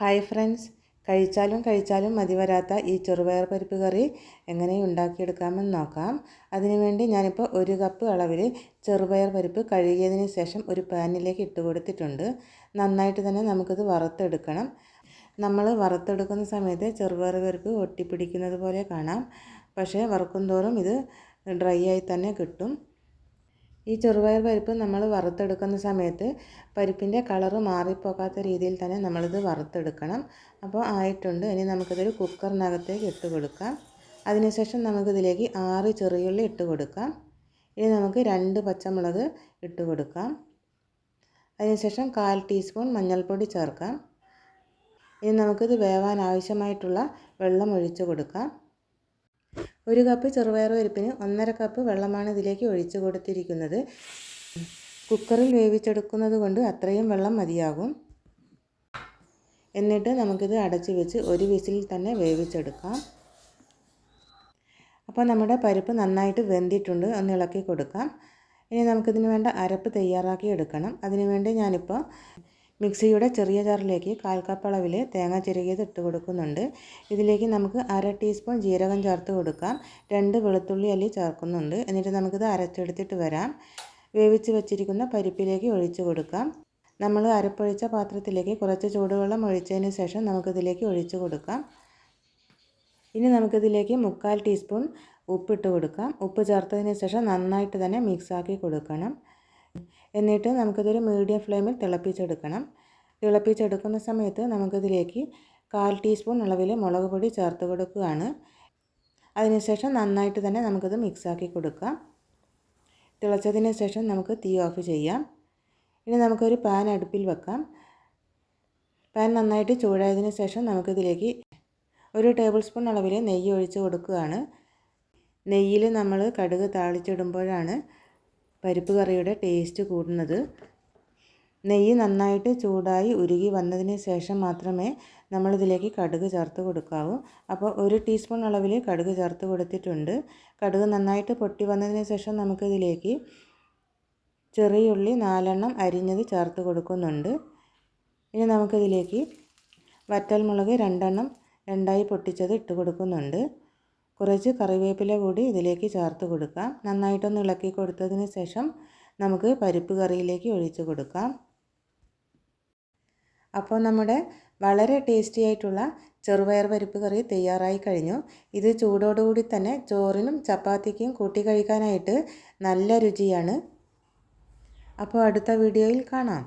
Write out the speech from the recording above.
Hi friends. കഴിച്ചാലും കഴിച്ചാലും മതി വരാത്ത ഈ ചെറുപയർ പരിപ്പ് കറി എങ്ങനെ ഉണ്ടാക്കിയെടുക്കാമെന്ന് നോക്കാം. അതിനുവേണ്ടി ഞാനിപ്പോൾ ഒരു കപ്പ് അളവിൽ ചെറുപയർ പരിപ്പ് കഴുകിയതിന് ശേഷം ഒരു പാനിലേക്ക് ഇട്ട് കൊടുത്തിട്ടുണ്ട്. നന്നായിട്ട് തന്നെ നമുക്കിത് വറുത്തെടുക്കണം. നമ്മൾ വറുത്തെടുക്കുന്ന സമയത്ത് ചെറുപയർ പരിപ്പ് ഒട്ടിപ്പിടിക്കുന്നത് പോലെ കാണാം. പക്ഷേ വറുക്കും തോറും ഇത് ഡ്രൈ ആയി തന്നെ കിട്ടും. ഈ ചെറുപയർ പരിപ്പ് നമ്മൾ വറുത്തെടുക്കുന്ന സമയത്ത് പരിപ്പിന്റെ കളറ് മാറിപ്പോകാത്ത രീതിയിൽ തന്നെ നമ്മളിത് വറുത്തെടുക്കണം. അപ്പോൾ ആയിട്ടുണ്ട്. ഇനി നമുക്കിതൊരു കുക്കറിനകത്തേക്ക് ഇട്ട് കൊടുക്കാം. അതിനുശേഷം നമുക്കിതിലേക്ക് ആറ് ചെറിയുള്ളി ഇട്ട് കൊടുക്കാം. ഇനി നമുക്ക് രണ്ട് പച്ചമുളക് ഇട്ട് കൊടുക്കാം. അതിനുശേഷം കാൽ ടീസ്പൂൺ മഞ്ഞൾപ്പൊടി ചേർക്കാം. ഇനി നമുക്കിത് വേവാൻ ആവശ്യമായിട്ടുള്ള വെള്ളം ഒഴിച്ച് കൊടുക്കാം. ഒരു കപ്പ് ചെറുപയർ പരിപ്പിന് ഒന്നര കപ്പ് വെള്ളമാണ് ഇതിലേക്ക് ഒഴിച്ചു കൊടുത്തിരിക്കുന്നത്. കുക്കറിൽ വേവിച്ചെടുക്കുന്നത് കൊണ്ട് അത്രയും വെള്ളം മതിയാകും. എന്നിട്ട് നമുക്കിത് അടച്ചു വെച്ച് ഒരു വിസിലിൽ തന്നെ വേവിച്ചെടുക്കാം. അപ്പോൾ നമ്മുടെ പരിപ്പ് നന്നായിട്ട് വെന്തിട്ടുണ്ട്. ഒന്ന് ഇളക്കി കൊടുക്കാം. ഇനി നമുക്കിതിന് വേണ്ട അരപ്പ് തയ്യാറാക്കി എടുക്കണം. അതിനുവേണ്ടി ഞാനിപ്പോൾ മിക്സിയുടെ ചെറിയ ജാറിലേക്ക് കാൽ കപ്പ് അളവിൽ തേങ്ങ ചിരകിയത് ഇട്ട് കൊടുക്കുന്നുണ്ട്. ഇതിലേക്ക് നമുക്ക് അര ടീസ്പൂൺ ജീരകം ചേർത്ത് കൊടുക്കാം. രണ്ട് വെളുത്തുള്ളി അല്ലി ചേർക്കുന്നുണ്ട്. എന്നിട്ട് നമുക്കിത് അരച്ചെടുത്തിട്ട് വരാം. വേവിച്ച് വെച്ചിരിക്കുന്ന പരിപ്പിലേക്ക് ഒഴിച്ചു കൊടുക്കാം. നമ്മൾ അരപ്പൊഴിച്ച പാത്രത്തിലേക്ക് കുറച്ച് ചൂടുവെള്ളം ഒഴിച്ചതിന് ശേഷം നമുക്കിതിലേക്ക് ഒഴിച്ചു കൊടുക്കാം. ഇനി നമുക്കിതിലേക്ക് മുക്കാൽ ടീസ്പൂൺ ഉപ്പിട്ട് കൊടുക്കാം. ഉപ്പ് ചേർത്തതിന് ശേഷം നന്നായിട്ട് തന്നെ മിക്സാക്കി കൊടുക്കണം. എന്നിട്ട് നമുക്കിതൊരു മീഡിയം ഫ്ലെയിമിൽ തിളപ്പിച്ചെടുക്കണം. തിളപ്പിച്ചെടുക്കുന്ന സമയത്ത് നമുക്കിതിലേക്ക് കാൽ ടീസ്പൂൺ അളവിൽ മുളക് പൊടി ചേർത്ത് കൊടുക്കുകയാണ്. അതിനുശേഷം നന്നായിട്ട് തന്നെ നമുക്കിത് മിക്സാക്കി കൊടുക്കാം. തിളച്ചതിന് ശേഷം നമുക്ക് തീ ഓഫ് ചെയ്യാം. ഇനി നമുക്കൊരു പാൻ അടുപ്പിൽ വെക്കാം. പാൻ നന്നായിട്ട് ചൂടായതിന് ശേഷം നമുക്കിതിലേക്ക് ഒരു ടേബിൾ സ്പൂൺ അളവിൽ നെയ്യ് ഒഴിച്ച് കൊടുക്കുകയാണ്. നെയ്യിൽ നമ്മൾ കടുക് താളിച്ചിടുമ്പോഴാണ് പരിപ്പ് കറിയുടെ ടേസ്റ്റ് കൂടുന്നത്. നെയ്യ് നന്നായിട്ട് ചൂടായി ഉരുകി വന്നതിന് ശേഷം മാത്രമേ നമ്മളിതിലേക്ക് കടുക് ചേർത്ത് കൊടുക്കാവൂ. അപ്പോൾ ഒരു ടീസ്പൂൺ അളവിൽ കടുക് ചേർത്ത് കൊടുത്തിട്ടുണ്ട്. കടുക് നന്നായിട്ട് പൊട്ടി വന്നതിന് ശേഷം നമുക്കിതിലേക്ക് ചെറിയുള്ളി നാലെണ്ണം അരിഞ്ഞത് ചേർത്ത് കൊടുക്കുന്നുണ്ട്. ഇനി നമുക്കിതിലേക്ക് വറ്റൽമുളക് രണ്ടെണ്ണം രണ്ടായി പൊട്ടിച്ചത് ഇട്ട് കൊടുക്കുന്നുണ്ട്. കുറച്ച് കറിവേപ്പില കൂടി ഇതിലേക്ക് ചേർത്ത് കൊടുക്കാം. നന്നായിട്ടൊന്ന് ഇളക്കി കൊടുത്തതിന് ശേഷം നമുക്ക് പരിപ്പ് കറിയിലേക്ക് ഒഴിച്ചു കൊടുക്കാം. അപ്പോൾ നമ്മുടെ വളരെ ടേസ്റ്റി ആയിട്ടുള്ള ചെറുപയർ പരിപ്പ് കറി തയ്യാറായി കഴിഞ്ഞു. ഇത് ചൂടോടുകൂടി തന്നെ ചോറിനും ചപ്പാത്തിക്കും കൂട്ടി കഴിക്കാനായിട്ട് നല്ല രുചിയാണ്. അപ്പോൾ അടുത്ത വീഡിയോയിൽ കാണാം.